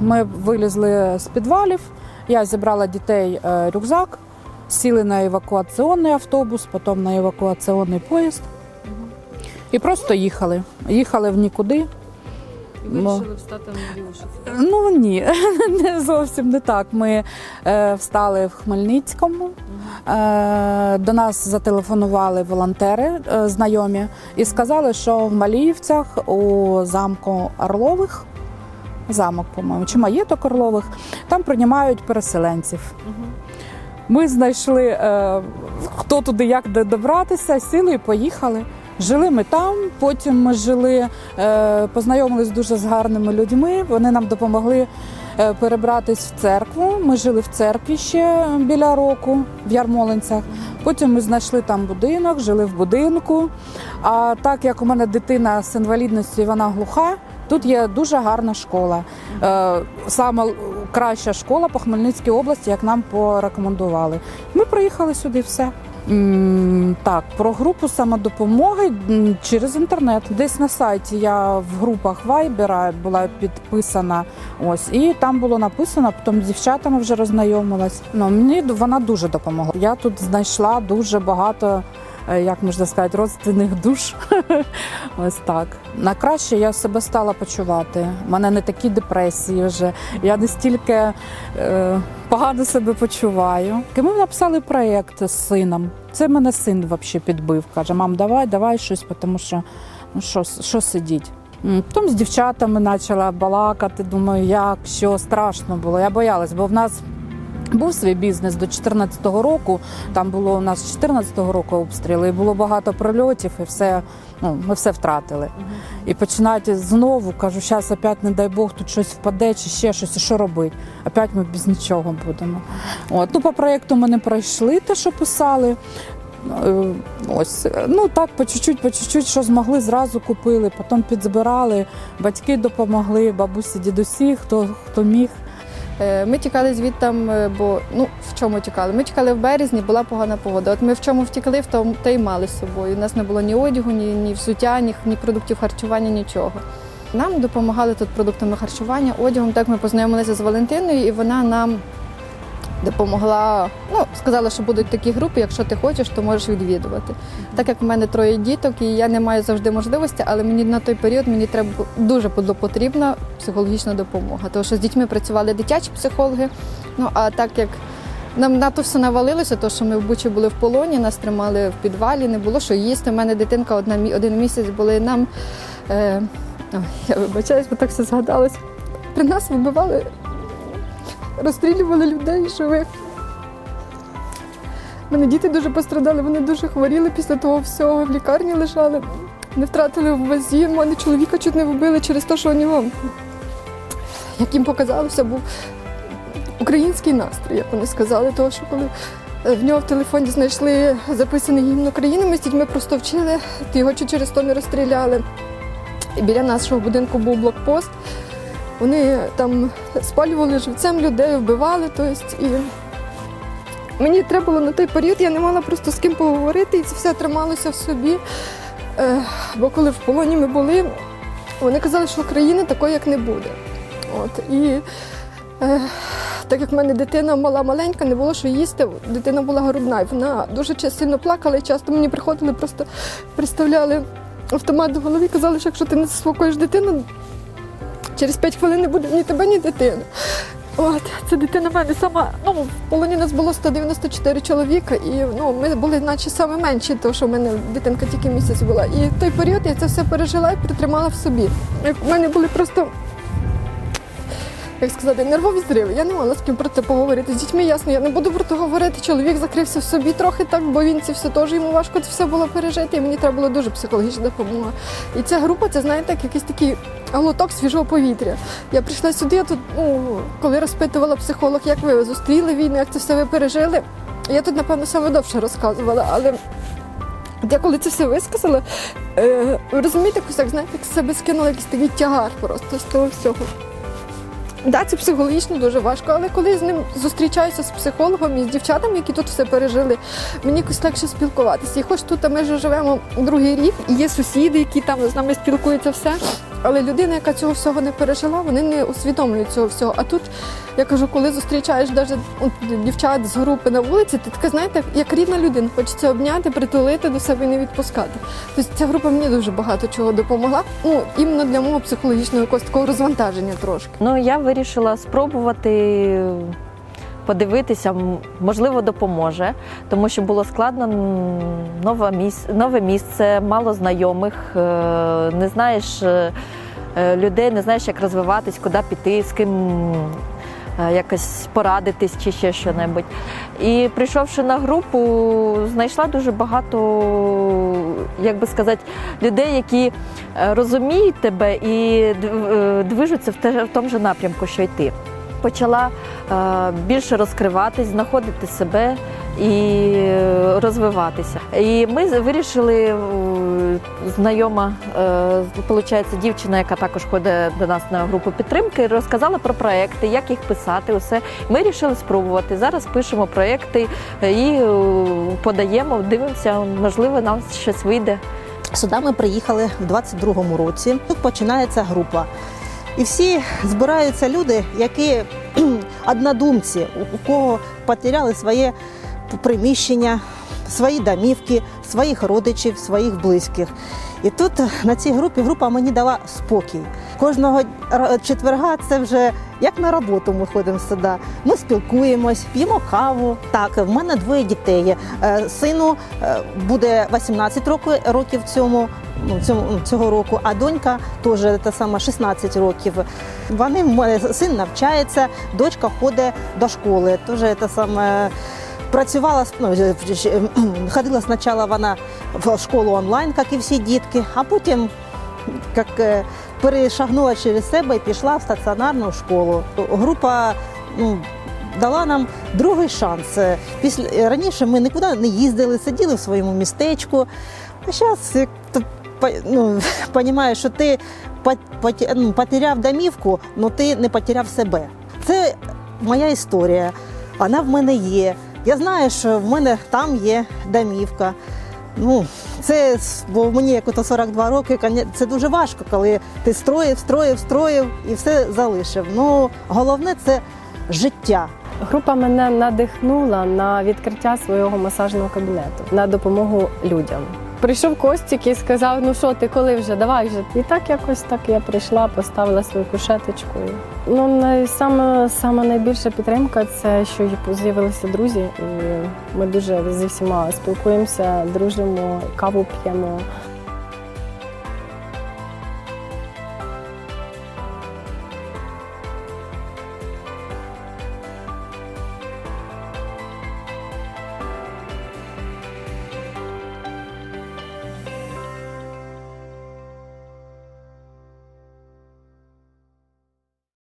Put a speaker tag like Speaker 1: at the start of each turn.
Speaker 1: Ми вилізли з підвалів. Я зібрала дітей е, рюкзак, сіли на евакуаційний автобус, потім на евакуаційний поїзд. І просто їхали. Їхали в нікуди.
Speaker 2: І
Speaker 1: Ну.
Speaker 2: вирішили встати на Лівушиці.
Speaker 1: Ну ні, не зовсім не так. Ми е, встали в Хмельницькому. Е, до нас зателефонували волонтери е, знайомі і сказали, що в Маліївцях у замку Орлових, замок, по-моєму, чи маєток Орлових, там приймають переселенців. Ми знайшли, е, хто туди як де добратися, сіли і поїхали. Жили ми там, потім ми жили, е, познайомились дуже з гарними людьми. Вони нам допомогли е, перебратись в церкву. Ми жили в церкві ще біля року в Ярмолинцях. Потім ми знайшли там будинок, жили в будинку. А так як у мене дитина з інвалідністю, вона глуха, тут є дуже гарна школа. Е, Саме краща школа по Хмельницькій області, як нам порекомендували. Ми приїхали сюди все. Так, про групу самодопомоги через інтернет. Десь на сайті я в групах Вайбера була підписана. Ось і там було написано, потім з дівчатами вже роззнайомилась. Ну мені вона дуже допомогла. Я тут знайшла дуже багато. Е, Як можна сказати, родственних душ. Ось так. На краще я себе стала почувати. У мене не такі депресії вже. Я не стільки е, погано себе почуваю. Ми написали проєкт з сином. Це мене син взагалі підбив. Каже, мам, давай, давай щось, тому що ну що, що сидіть. Потім з дівчатами почала балакати. Думаю, як, що страшно було. Я боялась, бо в нас був свій бізнес до 2014 року. Там було у нас з 2014 року обстріли, і було багато прольотів, і все, ну, ми все втратили. І починати знову, кажу, зараз опять, не дай Бог, тут щось впаде чи ще щось, і що робити? Опять ми без нічого будемо. От, ну, по проєкту ми не пройшли те, що писали. Е, Ось, ну так, по чуть-чуть, по чуть-чуть, що змогли, зразу купили, потім підзбирали, батьки допомогли, бабусі, дідусі, хто, хто міг.
Speaker 3: Е, Ми тікали звідтам, е, бо ну в чому тікали? Ми тікали в березні, була погана погода. От ми в чому втікли, в тому та й мали з собою. У нас не було ні одягу, ні, ні взуття, ні, ні продуктів харчування, нічого. Нам допомагали тут продуктами харчування, одягом. Так ми познайомилися з Валентиною, і вона нам допомогла. Ну, сказала, що будуть такі групи, якщо ти хочеш, то можеш відвідувати. Так як в мене троє діток, і я не маю завжди можливості, але мені на той період мені треба дуже потрібна психологічна допомога. Тому що з дітьми працювали дитячі психологи. Ну а так як нам на то все навалилося, то що ми в Бучі були в полоні, нас тримали в підвалі, не було що їсти. У мене дитинка одна один місяць були нам. Е, я вибачаюсь, бо так все згадалось. При нас вибивали, розстрілювали людей живих. У мене діти дуже пострадали, вони дуже хворіли після того всього, в лікарні лежали, не втратили в вазі. У мене чоловіка чуть не вбили через те, що у нього, як їм показалося, був український настрій, як вони сказали, тому що коли е, в нього в телефоні знайшли записаний гімн України, ми з дітьми просто вчили, його через то не розстріляли. Біля нашого будинку був блокпост. Вони там спалювали живцем людей, вбивали. Тобто, і мені треба було на той період, я не мала просто з ким поговорити, і це все трималося в собі. Е, бо коли в полоні ми були, вони казали, що України такої як не буде. От, і е, так як в мене дитина мала маленька, не було що їсти, дитина була грудна, і вона дуже сильно плакала, і часто мені приходили, просто представляли автомат до голові, казали, що якщо ти не заспокоїш дитину, через 5 хвилин не буде ні тебе, ні дитини. От, це дитина в мене сама. Ну, в полоні нас було 194 чоловіка, і ну, ми були наче саме менші, тому що в мене дитинка тільки місяць була. І в той період я це все пережила і притримала в собі. В мене були просто. Як сказати, нервові зриви. Я не мала з ким про це поговорити. З дітьми ясно, я не буду про це говорити. Чоловік закрився в собі трохи так, бо він це все теж йому важко це все було пережити. І мені треба було дуже психологічна допомога. І ця група, це знаєте, як якийсь такий глоток свіжого повітря. Я прийшла сюди, я тут, ну, коли розпитувала психолог, як ви зустріли війну, як це все ви пережили. Я тут, напевно, саме довше розказувала, але я коли це все висказала, е, ви розумієте, як знаєте, як себе скинула якийсь такий тягар просто з того всього. Да, це психологічно дуже важко, але коли з ним зустрічаюся з психологом і з дівчатами, які тут все пережили, мені якось легше спілкуватися. І хоч тут ми вже живемо другий рік, і є сусіди, які там з нами спілкуються все. Але людина, яка цього всього не пережила, вони не усвідомлюють цього всього. А тут я кажу, коли зустрічаєш навіть дівчат з групи на вулиці, ти така, знаєте, як рідна людина, хочеться обняти, притулити до себе і не відпускати. Тобто ця група мені дуже багато чого допомогла. Ну іменно для мого психологічного якогось такого розвантаження трошки.
Speaker 2: Ну, я вирішила спробувати подивитися, можливо, допоможе, тому що було складно нове місце, нове місце, мало знайомих, е, не знаєш е, е, людей, не знаєш, як розвиватись, куди піти, з ким якось порадитись чи ще що-небудь. І прийшовши на групу, знайшла дуже багато, як би сказати, людей, які розуміють тебе і движуться в тому же напрямку, що й ти. Почала е, більше розкриватись, знаходити себе і розвиватися. І ми вирішили, е, знайома, е, дівчина, яка також ходить до нас на групу підтримки, розказала про проекти, як їх писати, усе. Ми вирішили спробувати. Зараз пишемо проекти і подаємо, дивимося, можливо, нам щось вийде.
Speaker 4: Сюди ми приїхали в 22-му році. Тут починається група. І всі збираються люди, які однодумці, у- кого потеряли своє приміщення, свої домівки, своїх родичів, своїх близьких. І тут на цій групі група мені дала спокій. Кожного четверга це вже як на роботу ми ходимо сюди. Ми спілкуємось, п'ємо каву. Так, в мене двоє дітей. Е, Сину е, буде 18 років, цьому, цього року, а донька теж та сама 16 років. Вони в мене син навчається, дочка ходить до школи. Теж та саме. Працювала ну, ходила спочатку вона в школу онлайн, як і всі дітки, а потім як е, перешагнула через себе і пішла в стаціонарну школу. Група ну, дала нам другий шанс. Після раніше ми нікуди не їздили, сиділи в своєму містечку. А зараз ну, розумієш, що ти ну, потеряв домівку, але ти не потеряв себе. Це моя історія. Вона в мене є. Я знаю, що в мене там є домівка. Ну, це бо мені як ото 42 роки, це дуже важко, коли ти строїв, строїв, строїв і все залишив. Ну, головне це життя.
Speaker 5: Група мене надихнула на відкриття свого масажного кабінету на допомогу людям. Прийшов Костік і сказав: ну що ти, коли вже, давай вже. І так якось так я прийшла, поставила свою кушеточку. Ну, саме, саме найбільша підтримка це що з'явилися друзі, і ми дуже зі всіма спілкуємося, дружимо, каву п'ємо.